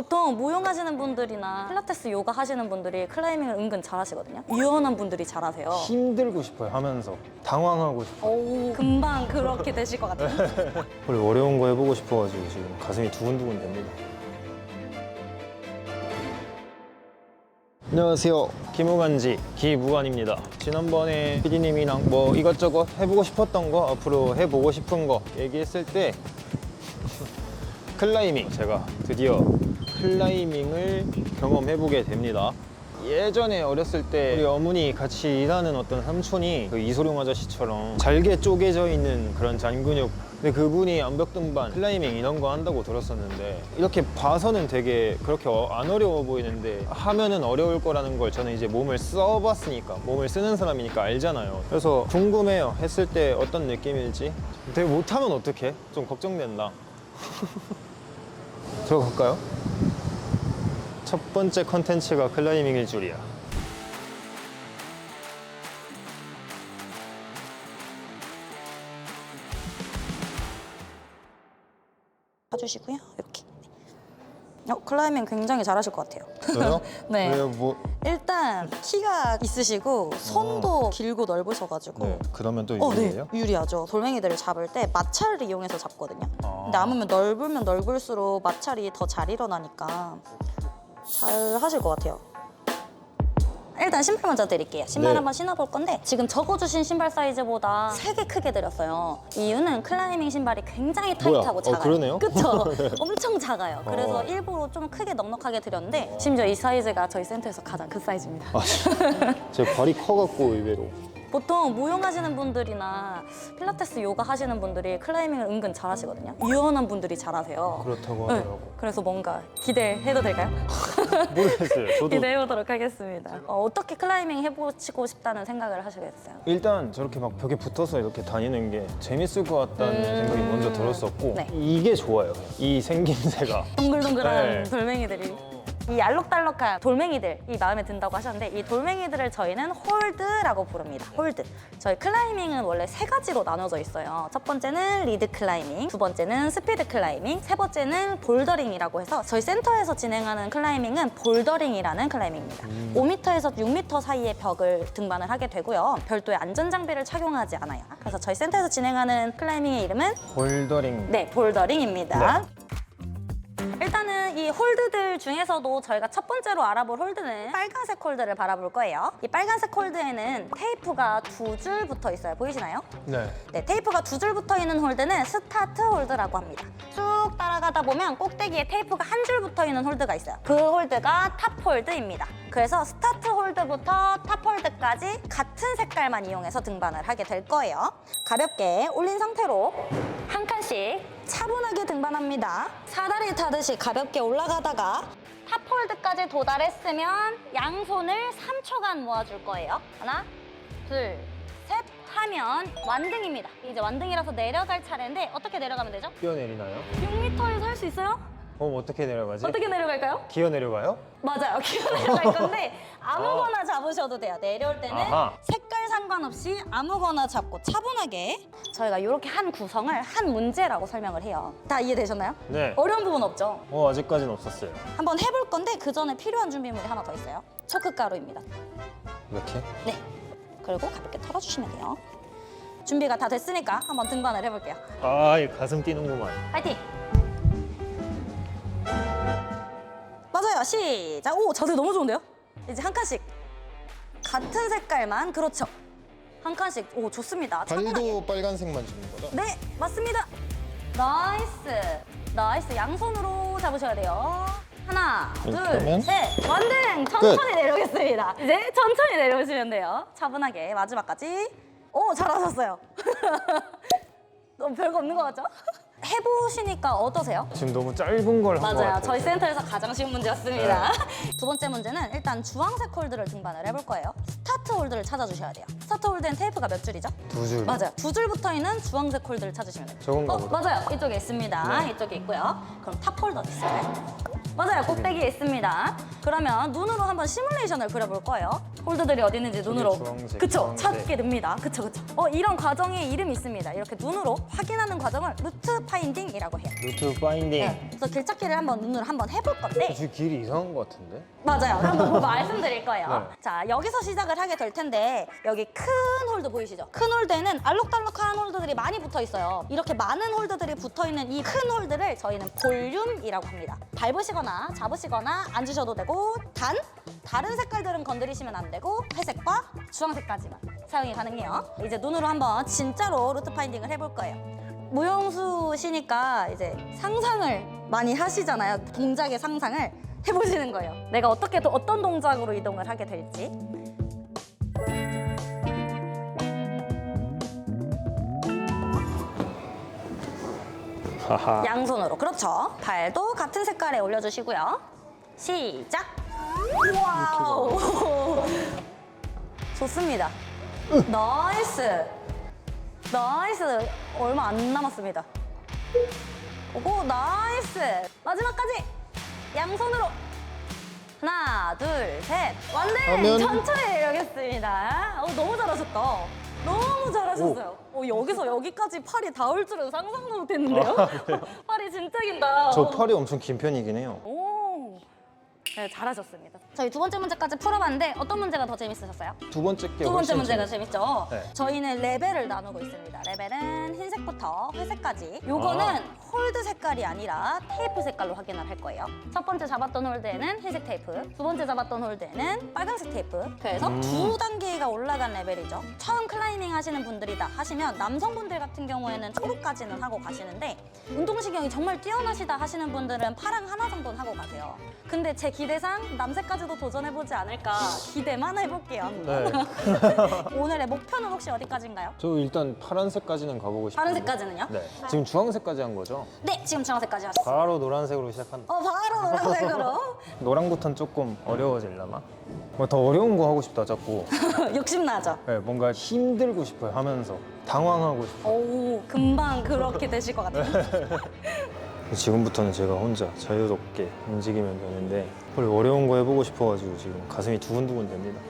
보통 무용하시는 분들이나 필라테스 요가 하시는 분들이 클라이밍을 은근 잘 하시거든요. 유연한 분들이 잘 하세요. 힘들고 싶어요 하면서 당황하고 싶어요 오, 금방 그렇게 되실 것 같아요. 원래 어려운 거 해보고 싶어가지고 지금 가슴이 두근두근 됩니다 안녕하세요 김우간지 기무간입니다 지난번에 PD님이랑 뭐 이것저것 해보고 싶었던 거 앞으로 해보고 싶은 거 얘기했을 때 클라이밍 제가 드디어 클라이밍을 경험해보게 됩니다. 예전에 어렸을 때 우리 어머니 같이 일하는 어떤 삼촌이 그 이소룡 아저씨처럼 잘게 쪼개져 있는 그런 잔근육. 근데 그분이 암벽등반 클라이밍 이런 거 한다고 들었었는데 이렇게 봐서는 되게 그렇게 어- 안 어려워 보이는데 하면은 어려울 거라는 걸 저는 이제 몸을 써봤으니까 몸을 쓰는 사람이니까 알잖아요. 그래서 궁금해요. 했을 때 어떤 느낌일지. 되게 못하면 어떡해? 좀 걱정된다. 들어갈까요? 첫 번째 컨텐츠가 클라이밍일 줄이야. 봐주시고요. 이렇게. 어, 클라이밍 굉장히 잘하실 것 같아요. 저요? 네. 왜요? 뭐? 일단 키가 있으시고 손도 길고 넓으셔가지고 네. 그러면 또 어, 네. 유리해요? 유리하죠. 돌멩이들을 잡을 때 마찰을 이용해서 잡거든요. 아. 근데 아무면 넓으면 넓을수록 마찰이 더 잘 일어나니까 잘 하실 것 같아요. 일단 신발 먼저 드릴게요. 신발 네. 한번 신어볼 건데 지금 적어주신 신발 사이즈보다 세개 크게 드렸어요. 이유는 클라이밍 신발이 굉장히 뭐야? 타이트하고 어, 작아요. 그러네요? 그쵸? 엄청 작아요. 그래서 어. 일부러 좀 크게 넉넉하게 드렸는데 심지어 이 사이즈가 저희 센터에서 가장 큰 사이즈입니다. 아, 제 발이 커갖고 의외로. 보통 무용하시는 분들이나 필라테스 요가 하시는 분들이 클라이밍을 은근 잘 하시거든요. 유연한 분들이 잘 하세요. 그렇다고 네, 하더라고. 그래서 뭔가 기대해도 될까요? 모르겠어요. 저도 기대해보도록 하겠습니다. 어, 어떻게 클라이밍 해보시고 싶다는 생각을 하시겠어요? 일단 저렇게 막 벽에 붙어서 이렇게 다니는 게 재밌을 것 같다는 음. 생각이 먼저 들었었고 네. 이게 좋아요. 이 생김새가. 동글동글한 네. 돌멩이들이. 이 알록달록한 돌멩이들이 마음에 든다고 하셨는데 이 돌멩이들을 저희는 홀드라고 부릅니다. 홀드. 저희 클라이밍은 원래 세 가지로 나눠져 있어요. 첫 번째는 리드 클라이밍, 두 번째는 스피드 클라이밍, 세 번째는 볼더링이라고 해서 저희 센터에서 진행하는 클라이밍은 볼더링이라는 클라이밍입니다. 5m에서 6m 사이의 벽을 등반을 하게 되고요. 별도의 안전 장비를 착용하지 않아요. 그래서 저희 센터에서 진행하는 클라이밍의 이름은 볼더링. 네, 볼더링입니다. 네. 일단은 이 홀드들 중에서도 저희가 첫 번째로 알아볼 홀드는 빨간색 홀드를 바라볼 거예요. 이 빨간색 홀드에는 테이프가 두 줄 붙어 있어요. 보이시나요? 네. 네, 테이프가 두 줄 붙어 있는 홀드는 스타트 홀드라고 합니다. 쭉 따라가다 보면 꼭대기에 테이프가 한 줄 붙어 있는 홀드가 있어요. 그 홀드가 탑 홀드입니다. 그래서 스타트 홀드부터 탑 홀드까지 같은 색깔만 이용해서 등반을 하게 될 거예요. 가볍게 올린 상태로 한 칸씩 차분하게 등반합니다. 사다리 타듯이 가볍게 올라가다가 탑 홀드까지 도달했으면 양손을 3초간 모아줄 거예요. 하나, 둘, 셋 하면 완등입니다. 이제 완등이라서 내려갈 차례인데 어떻게 내려가면 되죠? 뛰어내리나요? 6m에서 할 수 있어요? 그럼 어떻게 내려가지? 어떻게 내려갈까요? 기어 내려가요? 맞아요. 기어 내려갈 건데 아무거나 잡으셔도 돼요. 내려올 때는 아하. 색깔 상관없이 아무거나 잡고 차분하게 저희가 이렇게 한 구성을 한 문제라고 설명을 해요. 다 이해되셨나요? 네. 어려운 부분 없죠? 어, 아직까지는 없었어요. 한번 해볼 건데 그 전에 필요한 준비물이 하나 더 있어요. 초크 가루입니다. 이렇게? 네. 그리고 가볍게 털어주시면 돼요. 준비가 다 됐으니까 한번 등반을 해볼게요. 아, 이 가슴 뛰는구만. 파이팅! 맞아요. 시작. 오, 자세 너무 좋은데요? 이제 한 칸씩. 같은 색깔만 그렇죠. 한 칸씩. 오, 좋습니다. 차분하게. 발도 빨간색만 주는 거다? 네, 맞습니다. 나이스. 나이스. 양손으로 잡으셔야 돼요. 하나, 둘, 그러면? 셋. 완등! 천천히 내려오겠습니다. 이제 천천히 내려오시면 돼요. 차분하게 마지막까지. 오, 잘하셨어요. 너무 별거 없는 것 같죠? 해보시니까 어떠세요? 지금 너무 짧은 걸 한 것 맞아요. 같아요. 저희 센터에서 가장 쉬운 문제였습니다. 두 번째 문제는 일단 주황색 홀드를 등반을 해볼 거예요. 스타트 홀드를 찾아주셔야 돼요. 스타트 홀드엔 테이프가 몇 줄이죠? 두 줄. 맞아요. 두 줄 붙어 있는 주황색 홀드를 찾으시면 돼요. 저건가 어, 보다. 맞아요. 이쪽에 있습니다. 네. 이쪽에 있고요. 그럼 탑 홀더 있어요. 맞아요. 꼭대기에 있습니다. 그러면 눈으로 한번 시뮬레이션을 그려볼 거예요. 홀드들이 어디 있는지 눈으로 주황색, 그쵸 주황색. 찾게 됩니다. 그쵸 그쵸. 어 이런 과정에 이름이 있습니다. 이렇게 눈으로 확인하는 과정을 루트 파인딩이라고 해요. 루트 파인딩. 네. 그래서 길 찾기를 한번 눈으로 한번 해볼 건데 지금 길이 이상한 것 같은데? 맞아요. 한번 보고 말씀드릴 거예요. 네. 자, 여기서 시작을 하게 될 텐데 여기 큰 홀드 보이시죠? 큰 홀드에는 알록달록한 홀드들이 많이 붙어 있어요. 이렇게 많은 홀드들이 붙어 있는 이 큰 홀드를 저희는 볼륨이라고 합니다. 밟으시거나 잡으시거나 앉으셔도 되고 단 다른 색깔들은 건드리시면 안 되고 회색과 주황색까지만 사용이 가능해요. 이제 눈으로 한번 진짜로 루트 파인딩을 해볼 거예요. 무용수 시니까 이제 상상을 많이 하시잖아요. 동작의 상상을 해보시는 거예요. 내가 어떻게 또 어떤 동작으로 이동을 하게 될지. 하하. 양손으로. 그렇죠. 발도 같은 색깔에 올려주시고요. 시작. 와우. 좋습니다. 나이스. 나이스. 얼마 안 남았습니다. 오고 나이스. 마지막까지 양손으로. 하나, 둘, 셋. 완등! 하면- 천천히 내려겠습니다. 어, 너무 잘하셨다. 너무 잘하셨어요. 어, 여기서 여기까지 팔이 닿을 줄은 상상도 못했는데요? 팔이 진짜 긴다. 저 팔이 엄청 긴 편이긴 해요. 오, 네, 잘하셨습니다. 저희 두 번째 문제까지 풀어봤는데 어떤 문제가 더 재밌으셨어요? 두 번째 게 두 번째 훨씬 문제가 재밌- 재밌죠? 네. 저희는 레벨을 나누고 있습니다. 레벨은 흰색부터 회색까지. 요거는 아. 홀드 색깔이 아니라 테이프 색깔로 확인을 할 거예요. 첫 번째 잡았던 홀드에는 흰색 테이프, 두 번째 잡았던 홀드에는 빨간색 테이프. 그래서 음. 두 단계가 올라간 레벨이죠. 처음 클라이밍 하시는 분들이다 하시면 남성분들 같은 경우에는 초록까지는 하고 가시는데 운동신경이 정말 뛰어나시다 하시는 분들은 파랑 하나 정도는 하고 가세요. 근데 제 기대상 남색까지도 도전해보지 않을까 기대만 해볼게요. 네. 오늘의 목표는 혹시 어디까지인가요? 저 일단 파란색까지는 가보고 싶어요. 파란색까지는요? 네. 지금 주황색까지 한 거죠? 네, 지금 주황색까지 왔어요. 바로 노란색으로 시작한다. 어, 바로 노란색으로. 노랑부터는 조금 어려워질라나? 뭐 더 어려운 거 하고 싶다 자꾸. 욕심나죠? 네, 뭔가 힘들고 싶어요 하면서 당황하고 싶어요. 오, 금방 그렇게 되실 것 같아요. 지금부터는 제가 혼자 자유롭게 움직이면 되는데 그걸 어려운 거 해보고 싶어가지고 지금 가슴이 두근두근 됩니다.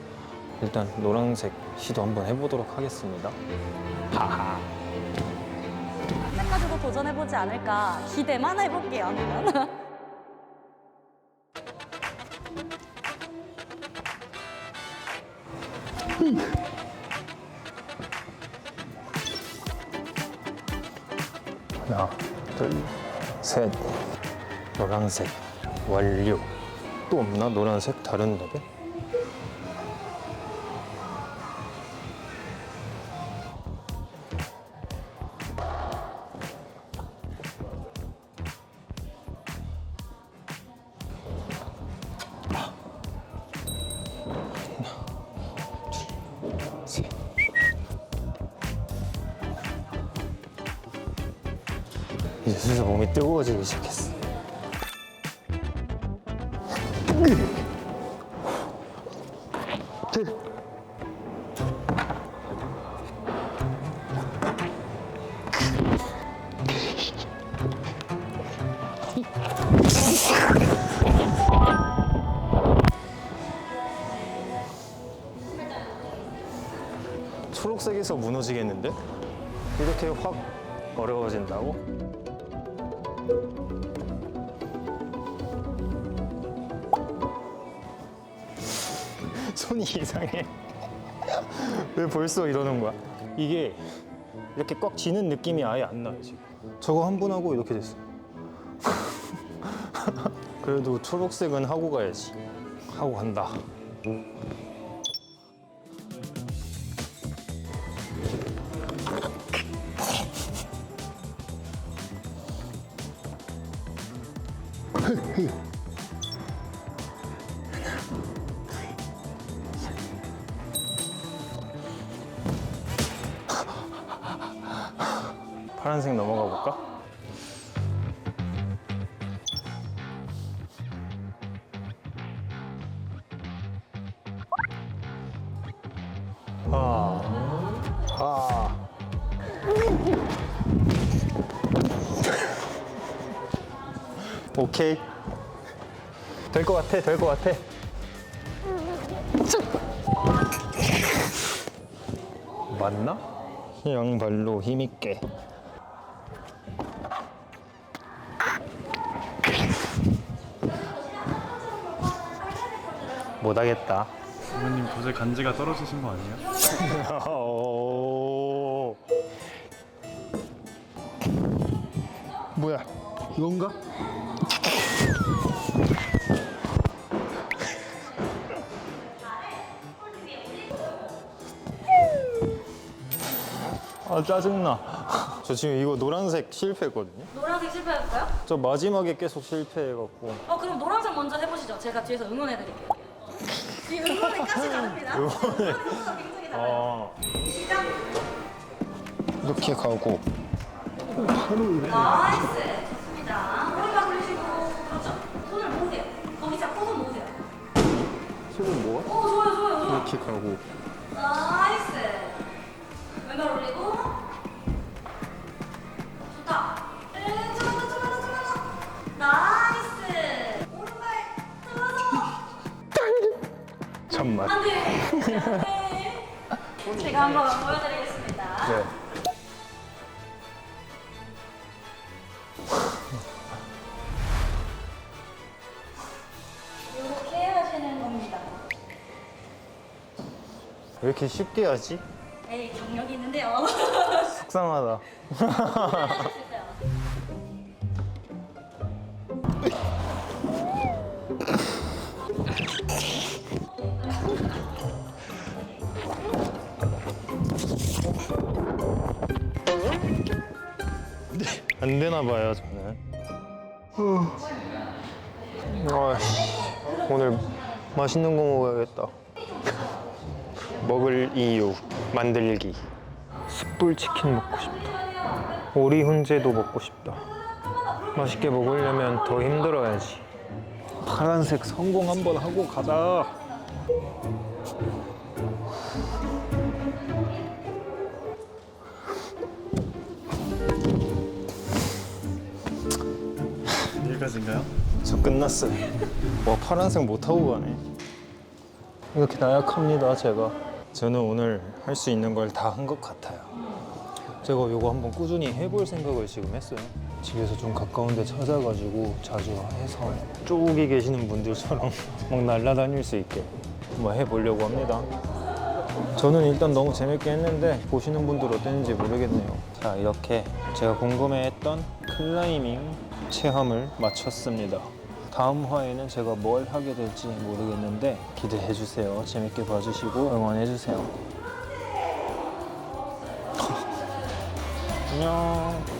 일단 노란색 시도 한번 해보도록 하겠습니다. 하하. 남색까지도 도전해보지 않을까 기대만 해볼게요. 노란색 완료. 또 없나? 노란색 다른? 셋. 이제 슬슬 몸이 뜨거워지기 시작했어. 초록색에서 무너지겠는데? 이렇게 확 어려워진다고? 손이 이상해. 왜 벌써 이러는 거야? 이게 이렇게 꽉 쥐는 느낌이 아예 안 나요, 지금. 저거 한 번 하고 이렇게 됐어. 그래도 초록색은 하고 가야지. 하고 간다. 파란색 넘어가 볼까? 아, 아. 오케이. 될 것 같아, 될 것 같아. 맞나? 양발로 힘있게. 못하겠다. 부모님 도저히 간지가 떨어지신 거 아니에요? 오. 뭐야? 이건가? 아 짜증나. 저 지금 이거 노란색 실패했거든요. 노란색 실패할까요? 저 마지막에 계속 실패해갖고. 어 그럼 노란색 먼저 해보시죠. 제가 뒤에서 응원해드릴게요. 이 응원의 가시 다릅니다. 응원의 가시가 굉장히 달라요. 아. 시작. 이렇게 가고. 나이스. 좋습니다. 오른발 올리시고 그렇죠. 손을 모으세요. 거기 잡고 손 모으세요. 손은 뭐야? 오 좋아요 좋아요 좋아요. 이렇게 가고. 나이스. 왼발 올리고. 잠만. 안 돼. 네. 제가 한번 보여드리겠습니다. 네. 이렇게 하시는 겁니다. 왜 이렇게 쉽게 하지? 에이, 경력이 있는데요. 속상하다. 할수 있어요. 안 되나 봐요, 저는. 아씨, 오늘 맛있는 거 먹어야겠다. 먹을 이유, 만들기. 숯불 치킨 먹고 싶다. 오리 훈제도 먹고 싶다. 맛있게 먹으려면 더 힘들어야지. 파란색 성공 한번 하고 가자. 여기까지인가요? 저 끝났어요. 와 파란색 못 하고 가네. 이렇게 나약합니다 제가. 저는 오늘 할 수 있는 걸 다 한 것 같아요. 제가 이거 한번 꾸준히 해볼 생각을 지금 했어요. 집에서 좀 가까운 데 찾아가지고 자주 해서 쪼기 계시는 분들처럼 막 날아다닐 수 있게 한번 해보려고 합니다. 저는 일단 너무 재밌게 했는데 보시는 분들 어땠는지 모르겠네요. 자 이렇게 제가 궁금해했던 클라이밍 체험을 마쳤습니다. 다음 화에는 제가 뭘 하게 될지 모르겠는데 기대해 주세요. 재밌게 봐주시고 응원해 주세요. 안녕.